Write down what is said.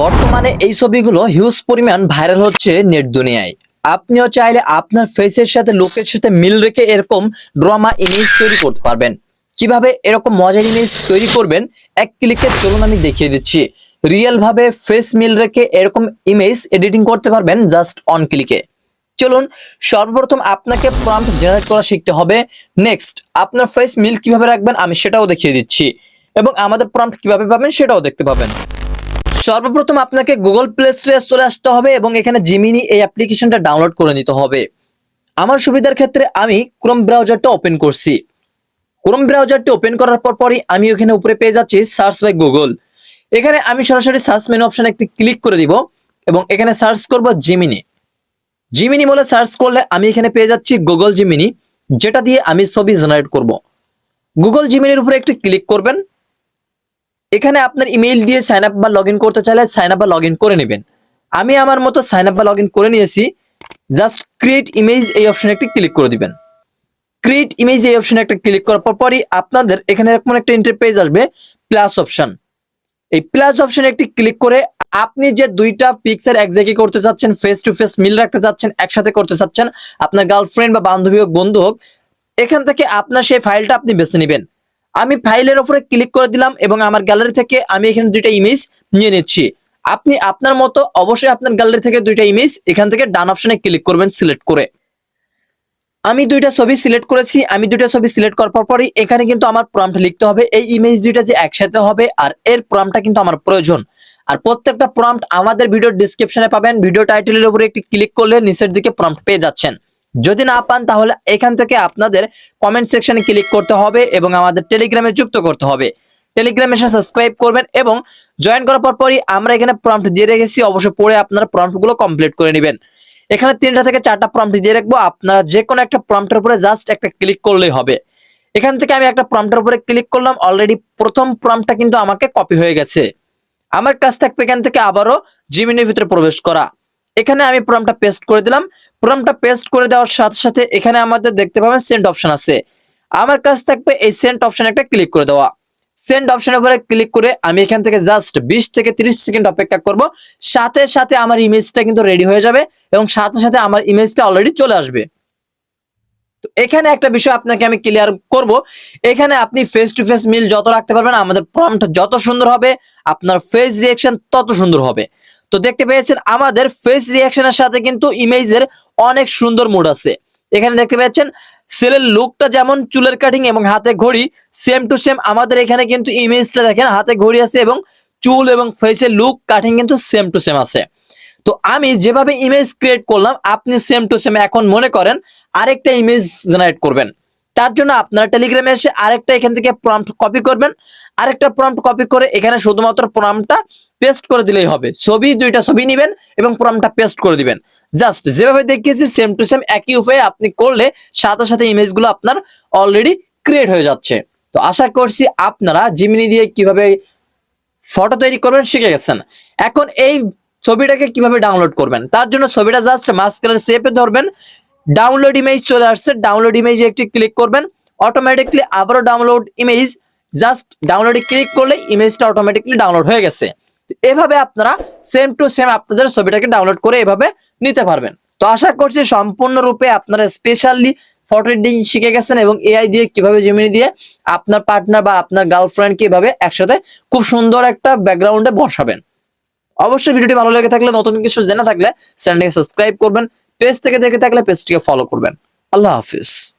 বর্তমানে এই ছবিগুলো হিউজ পরিমাণ ভাইরাল হচ্ছে নেট দুনিয়ায়। আপনিও চাইলে আপনার ফেসের সাথে লোকের সাথে মিল রেখে এরকম ড্রামা ইমেজ তৈরি করতে পারবেন। কীভাবে এরকম মজার ইমেজ তৈরি করবেন? এক ক্লিকে চলুন আমি দেখিয়ে দিচ্ছি। রিয়েল ভাবে ফেস মিল রেখে এরকম ইমেজ এডিটিং করতে পারবেন জাস্ট অন ক্লিকে চলুন, সর্বপ্রথম আপনাকে প্রম্পট জেনারেট করা শিখতে হবে। নেক্সট আপনার ফেস মিল কীভাবে রাখবেন আমি সেটাও দেখিয়ে দিচ্ছি। এবং আমাদের প্রম্পট কীভাবে পাবেন সেটাও দেখতে পাবেন। সর্বপ্রথম আপনাকে গুগল প্লে স্টোরে চলে আসতে হবে এবং এখানে জিমিনি এই অ্যাপ্লিকেশনটা ডাউনলোড করে নিতে হবে। আমার সুবিধার ক্ষেত্রে আমি ক্রোম ব্রাউজারটা ওপেন করছি। ক্রোম ব্রাউজারটি ওপেন করার পর পরই আমি ওখানে উপরে পেয়ে যাচ্ছি সার্চ বাই গুগল এখানে আমি সরাসরি সার্চ মেনু অপশনে একটি ক্লিক করে দিব এবং এখানে সার্চ করব জিমিনি জিমিনি বলে সার্চ করলে আমি এখানে পেয়ে যাচ্ছি গুগল জিমিনি যেটা দিয়ে আমি ছবি জেনারেট করব। গুগল জিমিনির উপরে একটি ক্লিক করবেন। এখানে আপনার ইমেইল দিয়ে সাইন আপ বা লগ করতে চাইলে সাইন আপ বা লগ করে নেবেন। আমি আমার মতো সাইন আপ বা লগ করে নিয়েছি। জাস্ট ক্রিয়েট ইমেজ এই অপশনে একটি ক্লিক করে দিবেন। ক্রিয়েট ইমেজ এই অপশনে একটা ক্লিক করার পর পরই আপনাদের এখানে এরকম একটা ইন্টারপেজ আসবে প্লাস অপশন এই প্লাস অপশনে একটি ক্লিক করে আপনি যে দুইটা পিকচার একজায়গায় করতে চাচ্ছেন ফেস টু ফেস মিল রাখতে চাচ্ছেন, একসাথে করতে চাচ্ছেন, আপনার গার্লফ্রেন্ড বা বান্ধবী হোক, বন্ধু হোক, এখান থেকে আপনার সেই ফাইলটা আপনি বেছে নেবেন। আমি ফাইলের উপরে ক্লিক করে দিলাম এবং আমার গ্যালারি থেকে আমি এখানে দুইটা ইমেজ নিয়ে নিচ্ছি। আপনি আপনার মতো অবশ্যই আপনার গ্যালারি থেকে দুইটা ইমেজ এখান থেকে ডান অপশনে ক্লিক করবেন সিলেক্ট করে। আমি দুইটা ছবি সিলেক্ট করেছি, আমি দুইটা ছবি সিলেক্ট করার পরই এখানে কিন্তু আমার প্রম্পট লিখতে হবে। এই ইমেজ দুইটা যে একসাথে হবে আর এর প্রম্পটটা কিন্তু আমার প্রয়োজন। আর প্রত্যেকটা প্রম্পট আমাদের ভিডিও ডিসক্রিপশনে পাবেন। ভিডিও টাইটেলের উপরে একটি ক্লিক করলে নিচের দিকে প্রম্পট পেয়ে যাচ্ছেন। যদি না পান, তাহলে এখান থেকে আপনাদের কমেন্ট সেকশনে ক্লিক করতে হবে এবং আমাদের টেলিগ্রামে যুক্ত করতে হবে। টেলিগ্রামে এসে সাবস্ক্রাইব করবেন এবং জয়েন করার পর পরই আমরা এখানে প্রম্পট দিয়ে রেখেছি। অবশ্যই পড়ে আপনারা প্রম্পটগুলো কমপ্লিট করে নেবেন। এখানে তিনটা থেকে চারটা প্রম্পট দিয়ে রাখব। আপনারা যে কোনো একটা প্রম্পটের উপরে জাস্ট একটা ক্লিক করলেই হবে। এখান থেকে আমি একটা প্রম্পটের উপরে ক্লিক করলাম। অলরেডি প্রথম প্রম্পটটা কিন্তু আমাকে কপি হয়ে গেছে। আমার কাছ থাকবে এখান থেকে আবারও জিমিনের ভিতরে প্রবেশ করা। এখানে আমি প্রম্পটটা পেস্ট করে দিলাম। প্রম্পটটা পেস্ট করে দেওয়ার সাথে সাথে এখানে আমাদের দেখতে পাবেন সেন্ড অপশন আছে। আমার কাছ থাকবে এই সেন্ড অপশনে একটা ক্লিক করে দেওয়া। সেন্ড অপশনের উপরে ক্লিক করে আমি এখান থেকে জাস্ট বিশ থেকে তিরিশ সেকেন্ড অপেক্ষা করব। সাথে সাথে আমার ইমেজটা কিন্তু রেডি হয়ে যাবে এবং সাথে সাথে আমার ইমেজটা অলরেডি চলে আসবে। তো এখানে একটা বিষয় আপনাকে আমি ক্লিয়ার করব। এখানে আপনি ফেস টু ফেস মিল যত রাখতে পারবেন, আমাদের প্রম্পট যত সুন্দর হবে, আপনার ফেস রিয়েকশন তত সুন্দর হবে। তো দেখতে পেয়েছেন আমাদের ফেস রিয়াকশনের সাথে কিন্তু ইমেজের অনেক সুন্দর মুড আছে। এখানে দেখতে পাচ্ছেন সেলের লুকটা যেমন চুলের কাটিং এবং হাতে ঘড়ি সেম টু সেম আমাদের এখানে কিন্তু ইমেজটা দেখেন, হাতে ঘড়ি আছে এবং চুল এবং ফেসের লুক কাটিং কিন্তু সেম টু সেম আছে। তো আমি যেভাবে ইমেজ ক্রিয়েট করলাম, আপনি সেম টু সেম এখন মনে করেন, আরেকটা ইমেজ জেনারেট করবেন। তার জন্য আপনারা টেলিগ্রামে এসে আরেকটা এখান থেকে প্রম্পট কপি করবেন। আরেকটা প্রম্পট কপি করে এখানে শুধুমাত্র প্রম্পটটা পেস্ট করে দিলেই হবে। ছবি, দুইটা ছবি নেবেন এবং প্রম্পটটা পেস্ট করে দিবেন। জাস্ট যেভাবে দেখিয়েছি সেম টু সেম একই উপায়ে আপনি করলে সাথে সাথে ইমেজগুলো আপনার অলরেডি ক্রিয়েট হয়ে যাচ্ছে। তো আশা করছি আপনারা জিমিনি দিয়ে কীভাবে ফটো তৈরি করবেন শিখে গেছেন। এখন এই ছবিটাকে কীভাবে ডাউনলোড করবেন? তার জন্য ছবিটা জাস্ট মাস্কারের শেপে ধরবেন। ডাউনলোড ইমেজ চলে আসছে। ডাউনলোড ইমেজে একটি ক্লিক করবেন। অটোমেটিকলি আবারও ডাউনলোড ইমেজ জাস্ট ডাউনলোডে ক্লিক করলে ইমেজটা অটোমেটিকলি ডাউনলোড হয়ে গেছে। এভাবে আপনারা সেম টু সেম আপনাদের ছবিটাকে ডাউনলোড করে এভাবে নিতে পারবেন। তো আশা করছি সম্পূর্ণরূপে আপনারা স্পেশালি ফটো এডিটিং শিখে গেছেন এবং এআই দিয়ে কীভাবে জেমিনি দিয়ে আপনার পার্টনার বা আপনার গার্লফ্রেন্ড কীভাবে একসাথে খুব সুন্দর একটা ব্যাকগ্রাউন্ডে বসাবেন। অবশ্যই ভিডিওটি ভালো লেগে থাকলে, নতুন কিছু জেনে থাকলে চ্যানেলটিকে সাবস্ক্রাইব করবেন। পেজ থেকে দেখে থাকলে পেজটিকে ফলো করবেন। আল্লাহ হাফিজ।